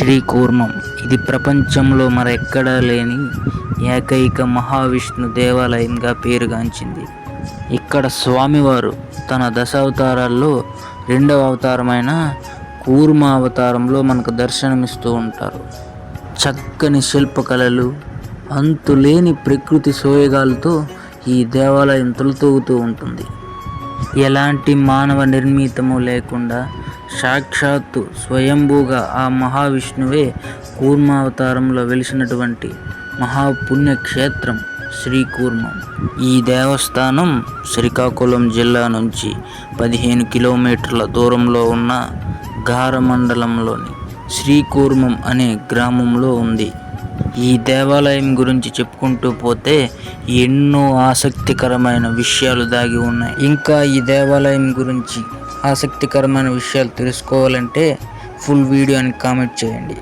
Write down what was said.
శ్రీకూర్మం ఇది ప్రపంచంలో మరెక్కడా లేని ఏకైక మహావిష్ణు దేవాలయంగా పేరుగాంచింది. ఇక్కడ స్వామివారు తన దశావతారాల్లో రెండవ అవతారమైన కూర్మ అవతారంలో మనకు దర్శనమిస్తూ ఉంటారు. చక్కని శిల్పకళలు అంతులేని ప్రకృతి సోయగాలతో ఈ దేవాలయం తొలతూగుతూ ఉంటుంది. ఎలాంటి మానవ నిర్మితము లేకుండా సాక్షాత్తు స్వయంభూగా ఆ మహావిష్ణువే కూర్మావతారంలో వెలిసినటువంటి మహాపుణ్యక్షేత్రం శ్రీకూర్మం. ఈ దేవస్థానం శ్రీకాకుళం జిల్లా నుంచి పదిహేను కిలోమీటర్ల దూరంలో ఉన్న గార మండలంలోని శ్రీకూర్మం అనే గ్రామంలో ఉంది. ఈ దేవాలయం గురించి చెప్పుకుంటూ పోతే ఎన్నో ఆసక్తికరమైన విషయాలు దాగి ఉన్నాయి. ఇంకా ఈ దేవాలయం గురించి ఆసక్తికరమైన విషయాలు తెలుసుకోవాలంటే ఫుల్ వీడియోని కామెంట్ చేయండి.